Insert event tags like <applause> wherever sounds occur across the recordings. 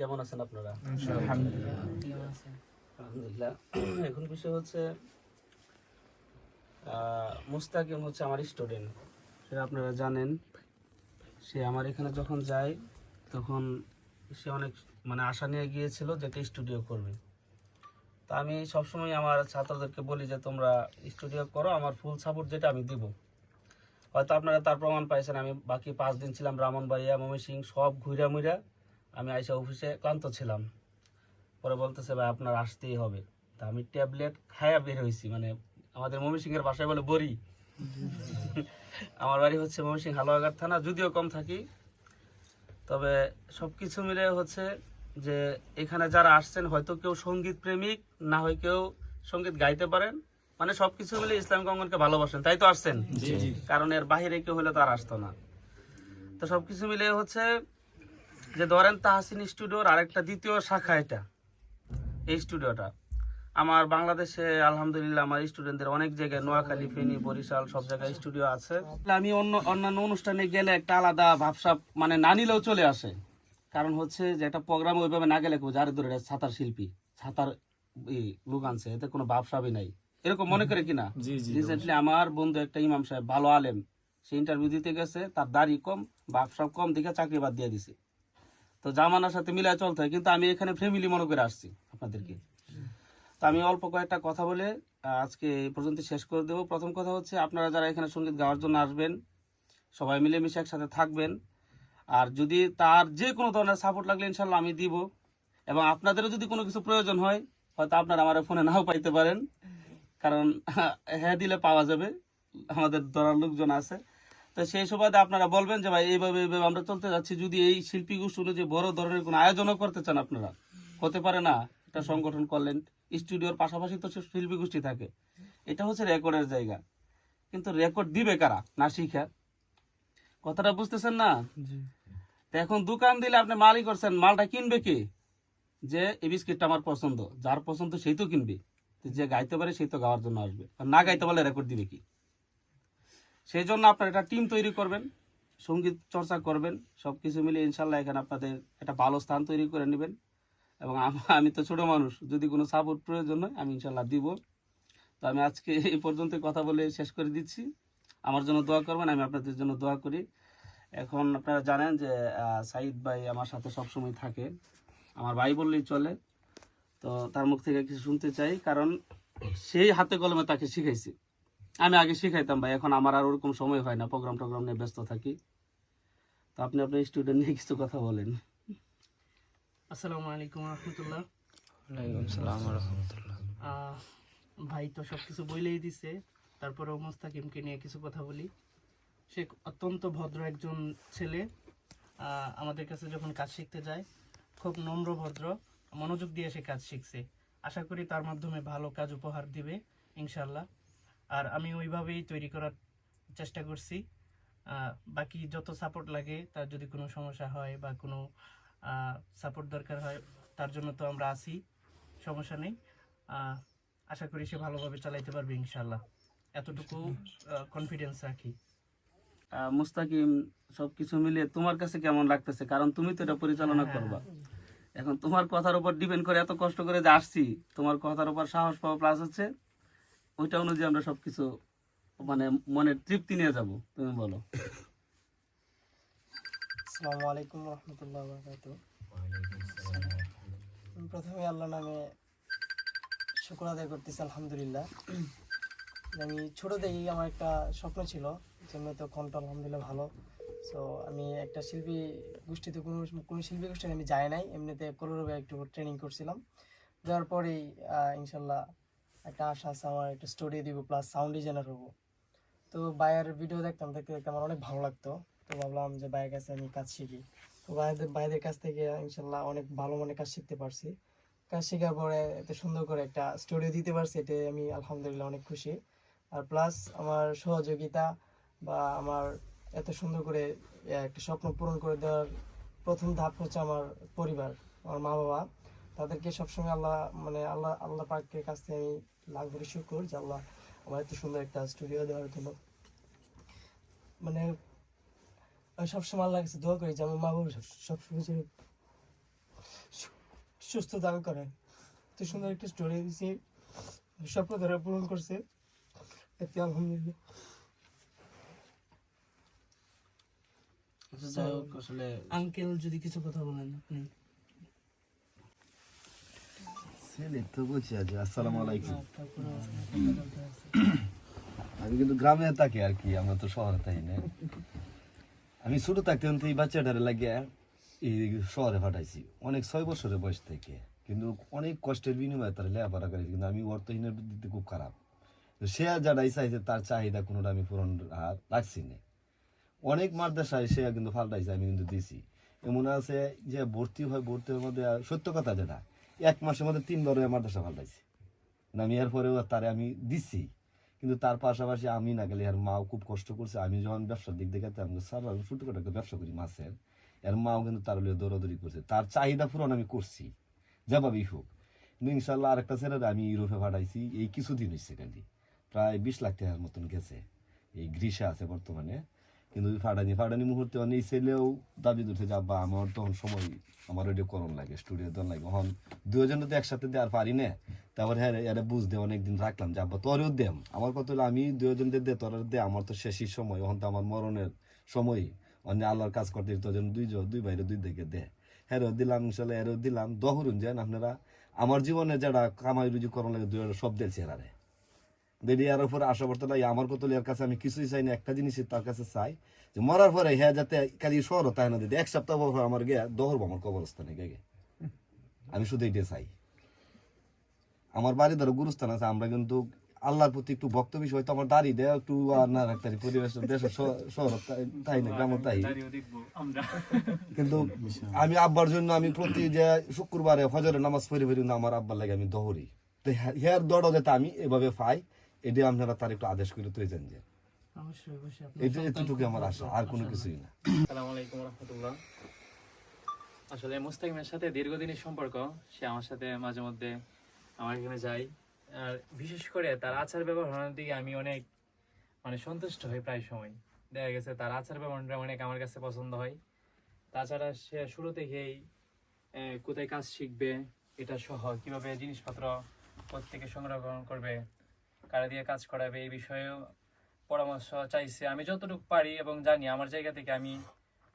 কেমন আছেন আপনারা? আলহামদুলিল্লাহ। এখন বিষয় হচ্ছে মুস্তাকিম হচ্ছে আমার স্টুডেন্ট সেটা আপনারা জানেন। সে আমার এখানে যখন যায়, তখন সে অনেক মানে আশা নিয়ে গিয়েছিল যে একটা স্টুডিও করবে। তা আমি সবসময় আমার ছাত্রদেরকে বলি যে, তোমরা স্টুডিও করো, আমার ফুল সাপোর্ট যেটা আমি দিব। হয়তো আপনারা তার প্রমাণ পাইছেন। আমি বাকি পাঁচ দিন ছিলাম ব্রাহ্মণবাড়িয়া ময়মনসিং সব ঘুরা মুইরা আমি আইসা অফিসে ক্লান্ত ছিলাম। পরে বলতেছে ভাই আপনার আসতেই হবে। তা আমি ট্যাবলেট খায়া বের হয়েছি। মানে আমাদের ময়মনসিং এর বাসায় বলে বড়ি। আমার বাড়ি হচ্ছে ময়মনসিং হালুয়াঘাট থানা যদিও কম থাকি। তবে সব কিছু মিলে হচ্ছে যে এখানে যারা আসছেন হয়তো কেউ সংগীত প্রেমিক না হয় কেউ সংগীত গাইতে পারেন। মানে সব কিছু মিলে ইসলাম কঙ্গনকে ভালোবাসেন তাই তো আসছেন? কারণ এর বাহিরে কেউ হলে তো আর আসতো না। তো সব কিছু মিলে হচ্ছে যে ধরেন তাহসিন স্টুডিওর আরেকটা দ্বিতীয় শাখা এটা এই স্টুডিওটা। আমার বাংলাদেশে আলহামদুলিল্লাহ আমার স্টুডেন্টদের অনেক জায়গায় নোয়াখালী ফেনী বরিশাল সব জায়গায় স্টুডিও আছে। আমি অন্য অন্যান্য অনুষ্ঠানে গেলে একটা আলাদা ভাবসাব মানে না নিলেও চলে আসে। কারণ হচ্ছে যে একটা প্রোগ্রাম ওইভাবে না গেলে কেউ যারে ধরে ছাতার শিল্পী ছাতার ই লোক আনছে এতে কোনো ভাবসাবই নাই। এরকম মনে করে কিনা রিসেন্টলি আমার বন্ধু একটা ইমাম সাহেব ভালো আলেম সে ইন্টারভিউ দিতে গেছে তার দাড়ি কম ভাবসাব কম দেখে চাকরি বাদ দিয়ে দিছে। তো জামানার সাথে মিলায় চলতে হয়, কিন্তু আমি এখানে ফ্যামিলি মনে করে আসছি আপনাদেরকে। তো আমি অল্প কয়েকটা কথা বলে আজকে এই পর্যন্ত শেষ করে দেবো। প্রথম কথা হচ্ছে, আপনারা যারা এখানে সংগীত গাওয়ার জন্য আসবেন, সবাই মিলেমিশে একসাথে থাকবেন। আর যদি তার যে কোনো ধরনের সাপোর্ট লাগলে ইনশাল্লাহ আমি দিব। এবং আপনাদেরও যদি কোনো কিছু প্রয়োজন হয়, হয়তো আপনারা আমার ফোনে নাও পাইতে পারেন। কারণ হ্যাঁ দিলে পাওয়া যাবে। আমাদের ধরার লোকজন আছে। তো সেই সুবাদে আপনারা বলবেন যে ভাই এইভাবে এইভাবে আমরা চলতে যাচ্ছি। যদি এই শিল্পী গোষ্ঠী অনুযায়ী বড় ধরনের কোনো আয়োজনও করতে চান আপনারা হতে পারে না একটা সংগঠন করলেন স্টুডিওর পাশাপাশি তো শিল্পী গোষ্ঠী থাকে। এটা হচ্ছে রেকর্ডের জায়গা। কিন্তু রেকর্ড দিবে কারা? না শিখা কথাটা বুঝতেছেন না? তো এখন দোকান দিলে আপনি মালই করছেন মালটা কিনবে কে? যে এই বিস্কিটটা আমার পছন্দ যার পছন্দ সেই তো কিনবে। যে গাইতে পারে সেই তো গাওয়ার জন্য আসবে। আর না গাইতে পারলে রেকর্ড দিবে কি? সেই জন্য আপনার একটা টিম তৈরি করবেন, সংগীত চর্চা করবেন সব কিছু মিলে ইনশাল্লাহ এখানে আপনাদের একটা ভালো স্থান তৈরি করে নেবেন। এবং <laughs> আমি তো ছোট মানুষ, যদি কোনো সাপোর্ট প্রয়োজন হয়, আমি ইনশাল্লাহ দিব। তো আমি আজকে এই পর্যন্ত কথা বলে শেষ করে দিচ্ছি। আমার জন্য দোয়া করবেন, আমি আপনাদের জন্য দোয়া করি। এখন আপনারা জানেন যে সাইদ ভাই আমার সাথে সবসময় থাকে। আমার ভাই বললেই চলে। তো তার মুখ থেকে কিছু শুনতে চাই, কারণ সেই হাতে কলমে তাকে শিখাইছি। আমি আগে শিখাইতাম ভাই এখন আমার আর ওরকম সময় হয় না প্রোগ্রাম টোগ্রাম নিয়ে ব্যস্ত থাকি। তো আপনি আপনার স্টুডেন্ট নিয়ে কিছু কথা বলেন। আসসালামু আলাইকুম রহমতুল্লাহ। ওয়ালাইকুম সালাম রহমতুল্লাহ। ভাই তো সব কিছু বলেই দিছে তারপরেও মোস্তাকিমকে নিয়ে কিছু কথা বলি। সে অত্যন্ত ভদ্র একজন ছেলে আমাদের কাছে যখন কাজ শিখতে যায় খুব নম্র ভদ্র মনোযোগ দিয়ে সে কাজ শিখছে। আশা করি তার মাধ্যমে ভালো কাজ উপহার দিবে ইনশাল্লাহ আর আমি ওইভাবেই তৈরি করার চেষ্টা করছি। বাকি যত সাপোর্ট লাগে তার যদি কোনো সমস্যা হয় বা কোনো সাপোর্ট দরকার হয় তার জন্য তো আমরা আছি সমস্যা নেই। আশা করি সে ভালোভাবে চালাইতে পারবে ইনশাল্লাহ এতটুকু কনফিডেন্স রাখি। মুস্তাকিম সবকিছু মিলিয়ে তোমার কাছে কেমন লাগতেছে? কারণ তুমি তো এটা পরিচালনা হ্যাঁ। করবা। এখন তোমার কথার উপর ডিপেন্ড করে এত কষ্ট করে যে আসছি তোমার কথার উপর সাহস পাওয়া প্লাস হচ্ছে। ওইটা অনুযায়ী আমরা সবকিছু মানে মনের তৃপ্তি নিয়ে যাব, তুমি বলো। আসসালামু আলাইকুম রহমতুল্লাহ প্রথমে আল্লাহ নামে শুক্র আদায় করতেছি, আলহামদুলিল্লাহ। আমি ছোট থেকেই আমার একটা স্বপ্ন ছিল যেমনি তো কণ্ঠ আলহামদুলিল্লাহ ভালো। সো আমি একটা শিল্পী গোষ্ঠীতে কোনো কোনো শিল্পী গোষ্ঠীতে আমি যাই নাই, এমনিতে কোনোভাবে একটু ট্রেনিং করছিলাম। যাওয়ার পরেই ইনশাল্লাহ একটা আশা আছে, আমার একটা স্টোরি দিব প্লাস সাউন্ড ডিজাইনার হব। তো বায়ের ভিডিও দেখতাম, দেখতে দেখতে আমার অনেক ভালো লাগতো। তো ভাবলাম যে বাইরের কাছে আমি কাজ শিখি। তো বাইরের বাইরের কাছ থেকে ইনশাল্লাহ অনেক ভালো মনে কাজ শিখতে পারছি। কাজ শেখার পরে এত সুন্দর করে একটা স্টোরিও দিতে পারছি, এতে আমি আলহামদুলিল্লাহ অনেক খুশি। আর প্লাস আমার সহযোগিতা বা আমার এত সুন্দর করে একটা স্বপ্ন পূরণ করে দেওয়ার প্রথম ধাপ হচ্ছে আমার পরিবার, আমার মা বাবা তাদেরকে সবসময় আল্লাহ মানে আল্লাহ আল্লাহ পাকের কাছ থেকে আমি লাখ ভরি শুকুর যে আল্লাহ আমার এত সুন্দর একটা স্টুডিও দেওয়ার জন্য। মানে আমি সবসময় আল্লাহর কাছে দোয়া করি যে আমার মা বাবা সবসময় যেন সুস্থ দান করে এত সুন্দর একটা স্টোরি দিছি স্বপ্ন ধরে পূরণ করছে। এতে আলহামদুলিল্লাহ। আচ্ছা, যাই হোক আসলে আঙ্কেল যদি কিছু কথা বলেন আপনি? ছেলে তো বলছি আজ আসসালামু আলাইকুম। আমি কিন্তু গ্রামে থাকি আর কি আমরা তো শহরে থাকি না। আমি ছোট থাকতে এই বাচ্চাটারে লাগিয়ে এই শহরে পাঠাইছি। অনেক ছয় বছরের বয়স থেকে। কিন্তু অনেক কষ্টের বিনিময়ে তারা লেখাপড়া করেছি কিন্তু আমি অর্থহীনের দিতে খুব খারাপ। তো সে যারাই চাইছে তার চাহিদা কোনোটা আমি পূরণ রাখছি না। অনেক মাদ্রাসায় সে কিন্তু ফাল্টাইছে আমি কিন্তু দিছি। এমন আছে যে ভর্তি হয় ভর্তি হওয়ার মধ্যে আর সত্য কথা যেটা এক মাসের মধ্যে তিনবার ওই মাদ্রাসা ফাল্টাইছি না, আমি এরপরেও তারে আমি দিছি, কিন্তু তার পাশাপাশি আমি না গেলে এর মাও খুব কষ্ট করছে। আমি যখন ব্যবসার দিক দেখে আমি স্যার, আমি ছোটখাটো একটা ব্যবসা করি মাছের। এর মাও কিন্তু তার লিয়ে দৌড়াদৌড়ি করছে। তার চাহিদা পূরণ আমি করছি, যেভাবেই হোক। কিন্তু ইনশাল্লাহ আরেকটা ছেলের আমি ইউরোপে পাঠাইছি, এই কিছুদিন হয়েছে খালি। প্রায় বিশ লাখ টাকার মতন গেছে। এই গ্রীষে আছে বর্তমানে। কিন্তু ফাটানি ফাটানি মুহূর্তে অনেক এই ছেলেও দাবি উঠে যে, আব্বা, আমার তখন সময়, আমার রেডিও করণ লাগে স্টুডিও দেওয়ার লাগে। এখন দুজনে তো একসাথে দেওয়ার পারি না। তারপর হ্যাঁ এটা বুঝতে অনেকদিন রাখলাম যে, আব্বা, তোরও দেম আমার কথা হলো, আমি দুজন দে, তোর দে, আমার তো শেষই সময়। ওখান তো আমার মরণের সময়। অন্য আল্লাহর কাজ করতে তোজন দুইজন, দুই বাইরে দুই দিকে দে। হ্যাঁ দিলাম, ইনশাল্লাহ, এরও দিলাম। দহরুন যেন আপনারা। আমার জীবনে যারা কামাই রুজি করণ লাগে দুই সব দিয়েছে এরারে দেরি উপরে আশা লাগে আমার কত এর কাছে আমি কিছুই চাই না, একটা জিনিসই তার কাছে চাই। যে মরার পরে হ্যাঁ যাতে খালি শহর তাই না দিদি এক সপ্তাহ পর আমার গে দহরবো আমার কবরস্থানে গে। আমি শুধু এটাই চাই। আমার বাড়ি ধরো গুরুস্থান আছে, আমরা কিন্তু আল্লাহর প্রতি একটু ভক্ত বিষয় তো আমার দাড়ি দেয় একটু আর না রাখতে পরিবেশ দেশ শহর তাই- না গ্রাম তাই। কিন্তু আমি আব্বার জন্য আমি প্রতি যে শুক্রবারে ফজরের নামাজ পড়ে পড়ি না, আমার আব্বার লাগে আমি দহরি। তো হেয়ার দড় যাতে আমি এভাবে পাই। এটা আপনারা তার একটু আদেশ করে তুই জান যে অবশ্যই অবশ্যই এটা এতটুকু আমার আশা আর কোনো কিছুই না। আসসালামু আলাইকুম রহমতুল্লাহ। আসলে মুস্তাকিমের সাথে দীর্ঘদিনের সম্পর্ক সে আমার সাথে মাঝে মধ্যে আমার এখানে যায়। আর বিশেষ করে তার আচার ব্যবহারের দিকে আমি অনেক মানে সন্তুষ্ট হই প্রায় সময়। দেখা গেছে তার আচার ব্যবহারটা অনেক আমার কাছে পছন্দ হয়। তাছাড়া সে শুরু থেকেই কোথায় কাজ শিখবে এটা সহ কীভাবে জিনিসপত্র প্রত্যেকে সংরক্ষণ করবে কারা দিয়ে কাজ করাবে এই বিষয়েও পরামর্শ চাইছে। আমি যতটুকু পারি এবং জানি আমার জায়গা থেকে আমি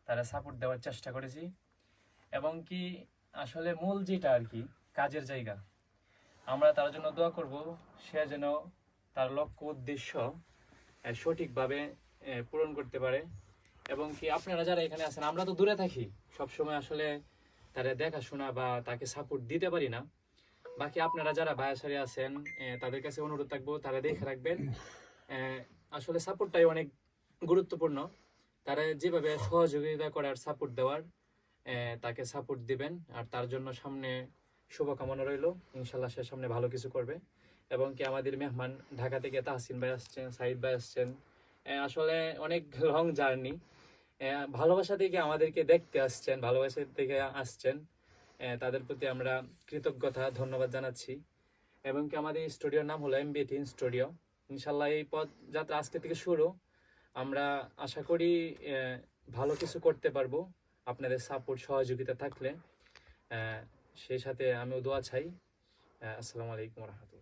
তারা সাপোর্ট দেওয়ার চেষ্টা করেছি। এবং কি আসলে মূল যেটা আর কি, কাজের জায়গা। আমরা তার জন্য দোয়া করব, সে যেন তার লক্ষ্য, উদ্দেশ্য সঠিকভাবে পূরণ করতে পারে। এবং কি আপনারা যারা এখানে আছেন, আমরা তো দূরে থাকি। সব সময় আসলে তারা দেখাশোনা বা তাকে সাপোর্ট দিতে পারি না। বাকি আপনারা যারা বায়াসারি আছেন তাদের কাছে অনুরোধ থাকব, তারা দেখে রাখবেন। আসলে সাপোর্টটাই অনেক গুরুত্বপূর্ণ। তারা যেভাবে সহযোগিতা করার সাপোর্ট দেওয়ার তাকে সাপোর্ট দিবেন, আর তার জন্য সামনে শুভকামনা রইল। ইনশাল্লাহ সে সামনে ভালো কিছু করবে। এবং কি আমাদের মেহমান ঢাকা থেকে তাহসিন ভাই আসছেন, সাইদ ভাই আসছেন আসলে অনেক লং জার্নি ভালোবাসা থেকে আমাদেরকে দেখতে আসছেন, ভালোবাসা থেকে আসছেন। তাদের প্রতি আমরা কৃতজ্ঞতা, ধন্যবাদ জানাচ্ছি। এবং কি আমাদের স্টুডিওর নাম হলো এমবি টিন স্টুডিও ইনশাল্লাহ এই পথ যাত্রা আজকে থেকে শুরু। আমরা আশা করি ভালো কিছু করতে পারব। আপনাদের সাপোর্ট সহযোগিতা থাকলে। সেই সাথে আমিও দোয়া চাই। আসসালামু আলাইকুম রহমতুল্লাহ।